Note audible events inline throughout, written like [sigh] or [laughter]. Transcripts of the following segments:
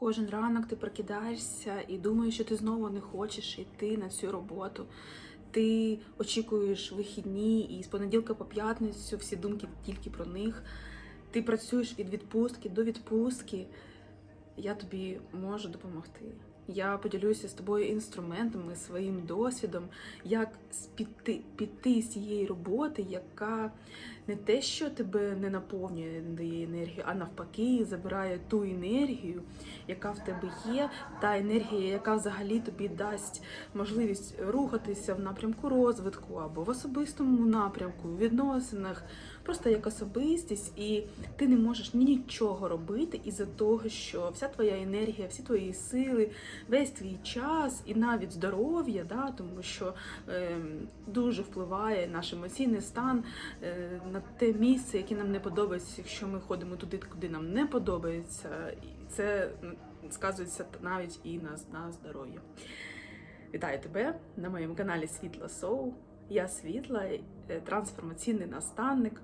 Кожен ранок ти прокидаєшся і думаєш, що ти знову не хочеш йти на цю роботу. Ти очікуєш вихідні, і з понеділка по п'ятницю всі думки тільки про них. Ти працюєш від відпустки до відпустки. Я тобі можу допомогти. Я поділюся з тобою інструментами, своїм досвідом, як піти, піти з цієї роботи, яка не те, що тебе не наповнює, не дає енергію, а навпаки, забирає ту енергію, яка в тебе є, та енергія, яка взагалі тобі дасть можливість рухатися в напрямку розвитку або в особистому напрямку, в відносинах, просто як особистість, і ти не можеш нічого робити із-за того, що вся твоя енергія, всі твої сили, весь твій час і навіть здоров'я, да, тому що е, дуже впливає наш емоційний стан е, на те місце, яке нам не подобається, якщо ми ходимо туди, куди нам не подобається, і це сказується навіть і на, на здоров'я. Вітаю тебе на моєму каналі Світла Соу. Я світла, е, трансформаційний наставник.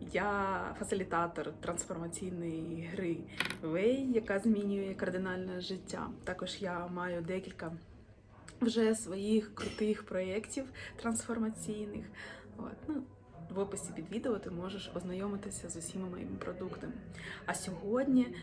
Я фасилітатор трансформаційної гри Вей, яка змінює кардинальне життя. Також я маю декілька вже своїх крутих проєктів трансформаційних. От, ну, в описі під відео ти можеш ознайомитися з усіма моїми продуктами. А сьогодні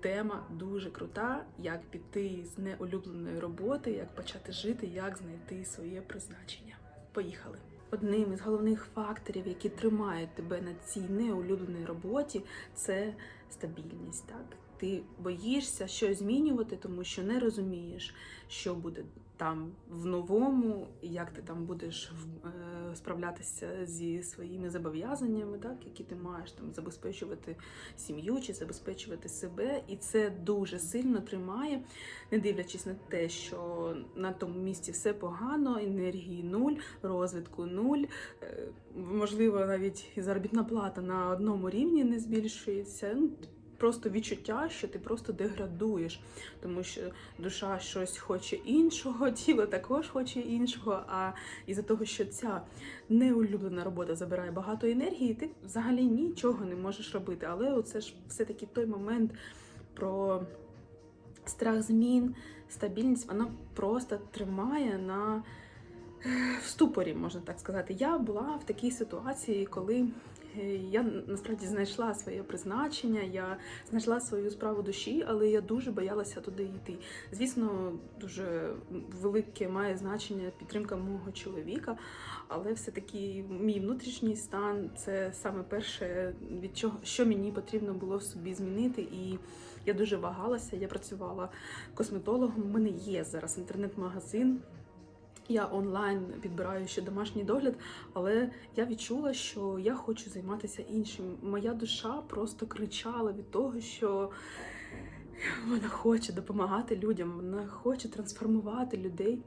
тема дуже крута: як піти з неулюбленої роботи, як почати жити, як знайти своє призначення. Поїхали! Одним із головних факторів, які тримають тебе на цій неулюбленій роботі, це стабільність. Так? Ти боїшся щось змінювати, тому що не розумієш, що буде там в новому, як ти там будеш е, справлятися зі своїми зобов'язаннями, так, які ти маєш там забезпечувати сім'ю чи забезпечувати себе, і це дуже сильно тримає, не дивлячись на те, що на тому місці все погано, енергії нуль, розвитку нуль. Е, Можливо, навіть заробітна плата на одному рівні не збільшується. Просто відчуття, що ти просто деградуєш, тому що душа щось хоче іншого, [laughs] тіло також хоче іншого. А із-за того, що ця неулюблена робота забирає багато енергії, ти взагалі нічого не можеш робити. Але оце ж все-таки той момент про страх змін, стабільність, вона просто тримає на е, в ступорі, можна так сказати. Я була в такій ситуації, коли я насправді знайшла своє призначення, я знайшла свою справу душі, але я дуже боялася туди йти. Звісно, дуже велике має значення підтримка мого чоловіка, але все-таки мій внутрішній стан це саме перше, від чого що мені потрібно було в собі змінити. І я дуже вагалася. Я працювала косметологом. У мене є зараз інтернет-магазин. Я онлайн підбираю ще домашній догляд, але я відчула, що я хочу займатися іншим. Моя душа просто кричала від того, що вона хоче допомагати людям, вона хоче трансформувати людей.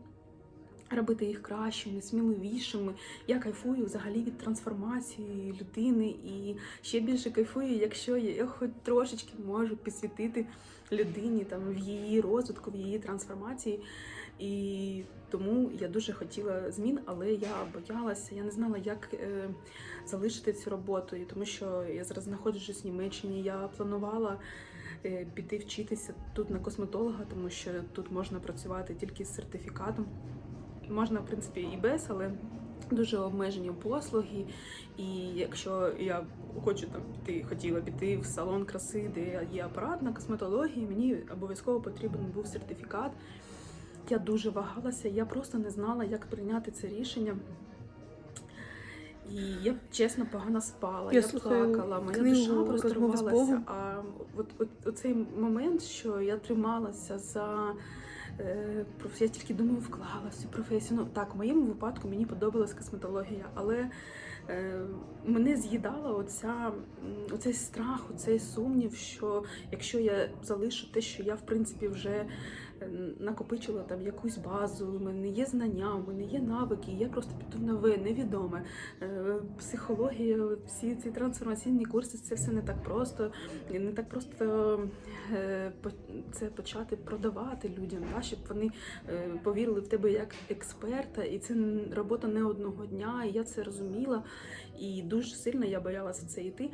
Робити їх кращими, сміливішими. Я кайфую взагалі від трансформації людини і ще більше кайфую, якщо я хоч трошечки можу підсвітити людині там в її розвитку, в її трансформації. І тому я дуже хотіла змін, але я боялася, я не знала, як е, залишити цю роботу, і тому що я зараз знаходжусь в Німеччині. Я планувала е, піти вчитися тут на косметолога, тому що тут можна працювати тільки з сертифікатом. Можна, в принципі, і без, але дуже обмежені послуги. І якщо я хочу там піти, хотіла піти в салон краси, де є апарат на косметології, мені обов'язково потрібен був сертифікат. Я дуже вагалася, я просто не знала, як прийняти це рішення. І я чесно погано спала, Я я, слухаю плакала, моя книгу душа «Розмови з розривалася. Богом». А от, от, оцей момент, що я трималася за е, я тільки думаю, вклала всю професію. Ну так, в моєму випадку мені подобалась косметологія, але е, мене з'їдала оця, оцей страх, оцей сумнів, що якщо я залишу те, що я в принципі вже накопичила там якусь базу, у мене є знання, у мене є навики, я просто піду нове, невідоме. Е, Психологія, всі ці трансформаційні курси, це все не так просто. Не так просто е, це почати продавати людям, да, щоб вони е, повірили в тебе як експерта, і це робота не одного дня. І я це розуміла, і дуже сильно я боялася це йти.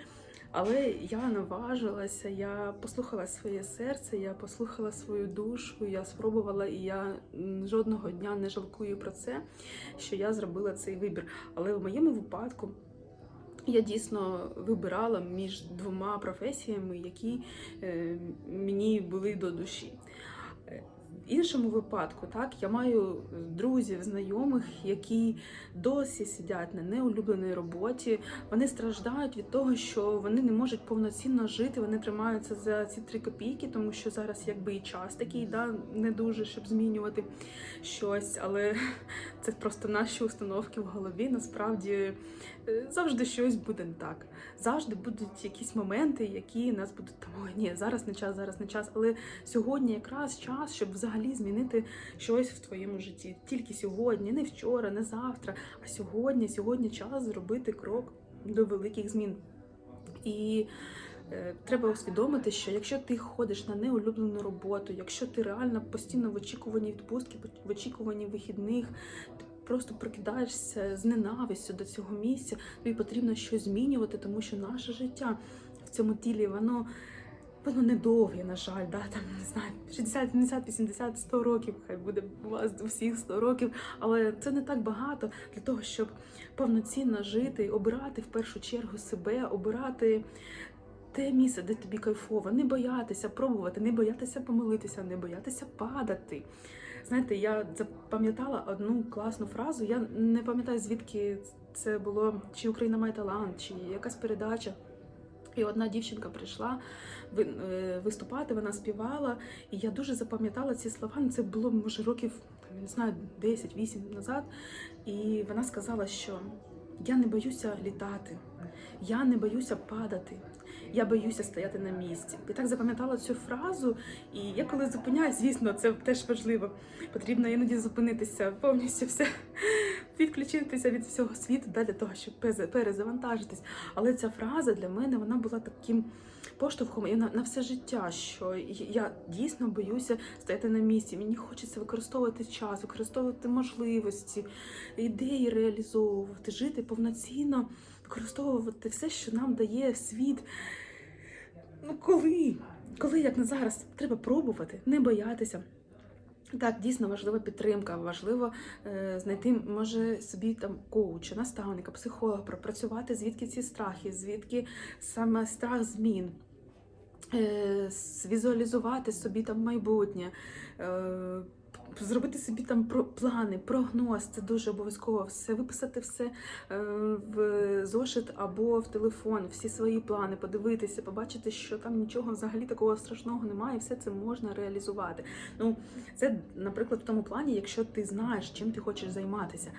Але я наважилася, я послухала своє серце, я послухала свою душу, я спробувала, і я жодного дня не жалкую про це, що я зробила цей вибір. Але в моєму випадку я дійсно вибирала між двома професіями, які е, мені були до душі. Іншому випадку, так, я маю друзів, знайомих, які досі сидять на неулюбленій роботі. Вони страждають від того, що вони не можуть повноцінно жити, вони тримаються за ці три копійки, тому що зараз якби і час такий, да, не дуже, щоб змінювати щось, але це просто наші установки в голові. Насправді е, завжди щось буде не так. Завжди будуть якісь моменти, які нас будуть там, ой, ні, зараз не час, зараз не час. Але сьогодні якраз час, щоб взагалі змінити щось в твоєму житті. Тільки сьогодні, не вчора, не завтра, а сьогодні, сьогодні час зробити крок до великих змін. І е, треба усвідомити, що якщо ти ходиш на неулюблену роботу, якщо ти реально постійно в очікуванні відпустки, в очікуванні вихідних, ти просто прокидаєшся з ненавистю до цього місця, тобі потрібно щось змінювати, тому що наше життя в цьому тілі, воно. Воно недовге, на жаль, да, там не знаю, 60, 70, 80, 100 років, хай буде у вас у всіх 100 років, але це не так багато для того, щоб повноцінно жити, обирати в першу чергу себе, обирати те місце, де тобі кайфово, не боятися пробувати, не боятися помилитися, не боятися падати. Знаєте, я запам'ятала одну класну фразу. Я не пам'ятаю, звідки це було, чи Україна має талант, чи якась передача. І одна дівчинка прийшла е, виступати, вона співала, і я дуже запам'ятала ці слова. Ну, Це було, може, років не знаю, 10-8 назад. І вона сказала, що я не боюся літати, я не боюся падати. Я боюся стояти на місці. І так запам'ятала цю фразу. І я коли зупиняюсь, звісно, це теж важливо. Потрібно іноді зупинитися, повністю все відключитися від всього світу да, для того, щоб пере- перезавантажитись. Але ця фраза для мене вона була таким поштовхом і на, на все життя, що я дійсно боюся стояти на місці. Мені хочеться використовувати час, використовувати можливості, ідеї реалізовувати, жити повноцінно, використовувати все, що нам дає світ. Ну коли? Коли, як не зараз, треба пробувати, не боятися. Так, дійсно важлива підтримка, важливо е, знайти, може, собі там коуча, наставника, психолога, пропрацювати, звідки ці страхи, звідки саме страх змін, е, візуалізувати собі там майбутнє, е, зробити собі там плани, прогноз, це дуже обов'язково. Все виписати все е, в зошит або в телефон, всі свої плани, подивитися, побачити, що там нічого взагалі такого страшного немає, і все це можна реалізувати. Ну, це, наприклад, в тому плані, якщо ти знаєш, чим ти хочеш займатися.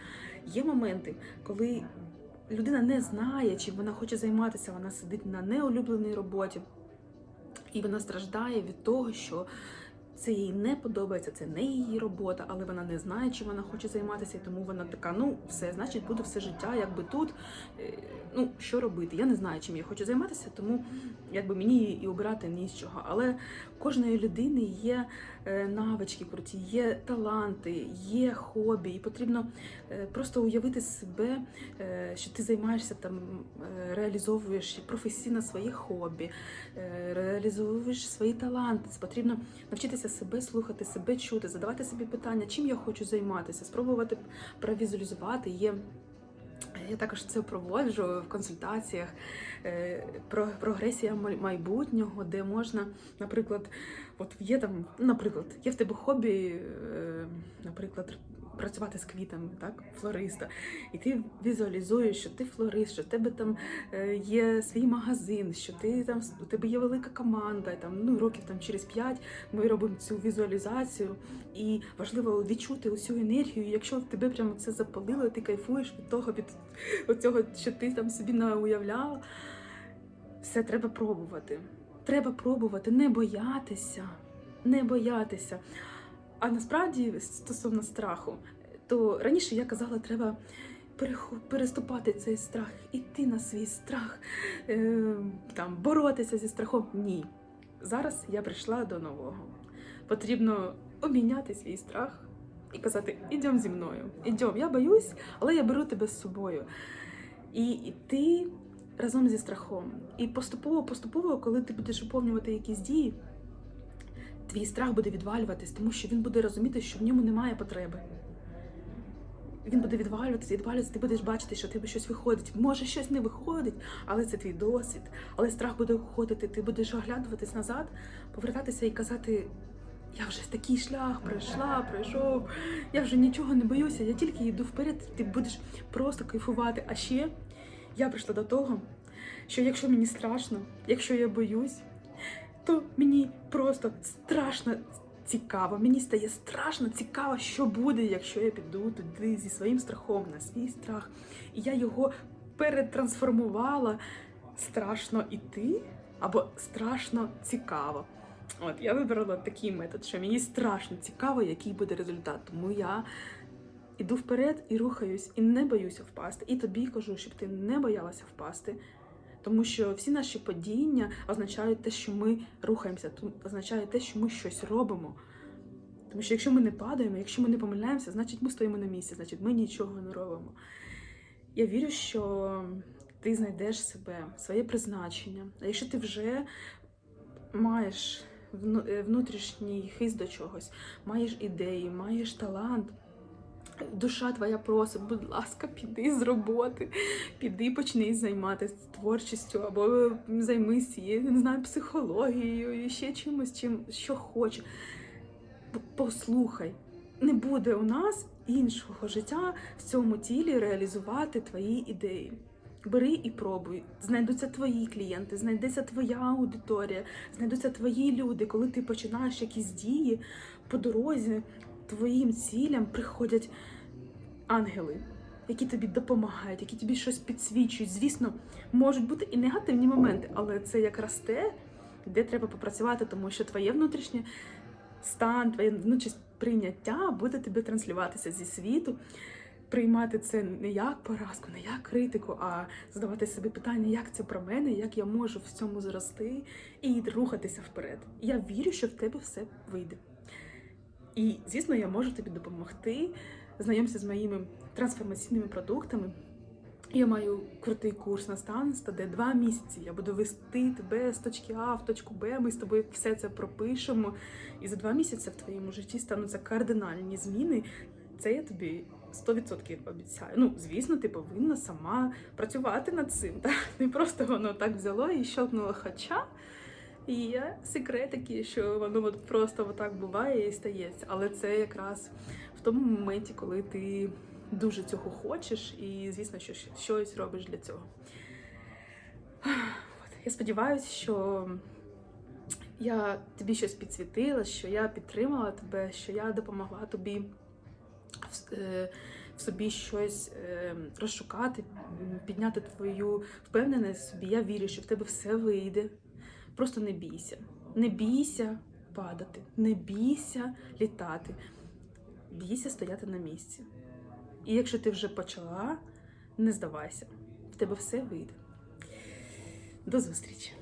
Є моменти, коли людина не знає, чим вона хоче займатися, вона сидить на неулюбленій роботі, і вона страждає від того, що це їй не подобається, це не її робота, але вона не знає, чим вона хоче займатися, і тому вона така: ну, все, значить, буду все життя, якби тут. Е, Ну, що робити? Я не знаю, чим я хочу займатися, тому якби мені і обирати ні з чого. Але кожної людини є е, навички круті, є таланти, є хобі, і потрібно е, просто уявити себе, що ти займаєшся там, реалізовуєш професійно своє хобі, реалізовуєш свої таланти. Потрібно навчитися себе слухати, себе чути, задавати собі питання, чим я хочу займатися, спробувати провізуалізувати. Є я також це проводжу в консультаціях е, про прогресія майбутнього, де можна, наприклад, от є там, наприклад, є в тебе хобі, е, наприклад, працювати з квітами, так, флориста, і ти візуалізуєш, що ти флорист, що в тебе там е, є свій магазин, що ти там у тебе є велика команда, там ну років там через п'ять ми робимо цю візуалізацію, і важливо відчути усю енергію. Якщо тебе прямо це запалило, ти кайфуєш від того, від оцього, що ти там собі не уявляла. Все треба пробувати. Треба пробувати, не боятися, не боятися. А насправді, стосовно страху, то раніше я казала, треба переступати цей страх, іти на свій страх, е, там, боротися зі страхом. Ні. Зараз я прийшла до нового. Потрібно обміняти свій страх і казати: ідем зі мною, ідем, я боюсь, але я беру тебе з собою. І йти разом зі страхом. І поступово, поступово, коли ти будеш виконувати якісь дії, твій страх буде відвалюватись, тому що він буде розуміти, що в ньому немає потреби. Він буде відвалюватися, відвалюватися, ти будеш бачити, що тебе щось виходить. Може, щось не виходить, але це твій досвід. Але страх буде уходити, ти будеш оглядуватись назад, повертатися і казати: я вже такий шлях пройшла, пройшов, я вже нічого не боюся, я тільки йду вперед, ти будеш просто кайфувати. А ще я прийшла до того, що якщо мені страшно, якщо я боюсь, то мені просто страшно цікаво. Мені стає страшно цікаво, що буде, якщо я піду туди зі своїм страхом на свій страх. І я його перетрансформувала. Страшно іти або страшно цікаво. От я вибрала такий метод, що мені страшно цікаво, який буде результат. Тому я іду вперед і рухаюсь, і не боюся впасти. І тобі кажу, щоб ти не боялася впасти. Тому що всі наші падіння означають те, що ми рухаємося, означає те, що ми щось робимо. Тому що якщо ми не падаємо, якщо ми не помиляємося, значить ми стоїмо на місці, значить ми нічого не робимо. Я вірю, що ти знайдеш себе, своє призначення. А якщо ти вже маєш е, внутрішній хист до чогось, маєш ідеї, маєш талант. Душа твоя просить, будь ласка, піди з роботи, піди почни займатися творчістю або займись, я не знаю, психологією, і ще чимось, чим що хоче. Послухай, не буде у нас іншого життя в цьому тілі реалізувати твої ідеї. Бери і пробуй. Знайдуться твої клієнти, знайдеться твоя аудиторія, знайдуться твої люди. Коли ти починаєш якісь дії по дорозі, твоїм цілям приходять ангели, які тобі допомагають, які тобі щось підсвічують. Звісно, можуть бути і негативні моменти, але це якраз те, де треба попрацювати, тому що твоє внутрішнє стан, твоє внутрішнє прийняття буде тобі транслюватися зі світу. Приймати це не як поразку, не як критику, а задавати собі питання, як це про мене, як я можу в цьому зрости і рухатися вперед. Я вірю, що в тебе все вийде. І, звісно, я можу тобі допомогти. Знайомся з моїми трансформаційними продуктами. Я маю крутий курс наставництва, де два місяці я буду вести тебе з точки А в точку Б. Ми з тобою все це пропишемо. І за два місяці в твоєму житті стануться кардинальні зміни. Це я тобі 100% обіцяю. Ну, звісно, ти повинна сама працювати над цим. [laughs] Так? Не просто воно так взяло і щелкнуло хоча. І є секретики, що воно от просто отак буває і стається. Але це якраз в тому моменті, коли ти дуже цього хочеш, і звісно, що щось робиш для цього. [sighs] Я сподіваюся, що я тобі щось підсвітила, що я підтримала тебе, що я допомогла тобі в, е, собі щось е, розшукати, підняти твою впевненість в собі. Я вірю, що в тебе все вийде. Просто не бійся. Не бійся падати, не бійся літати. Бійся стояти на місці. І якщо ти вже почала, не здавайся. В тебе все вийде. До зустрічі!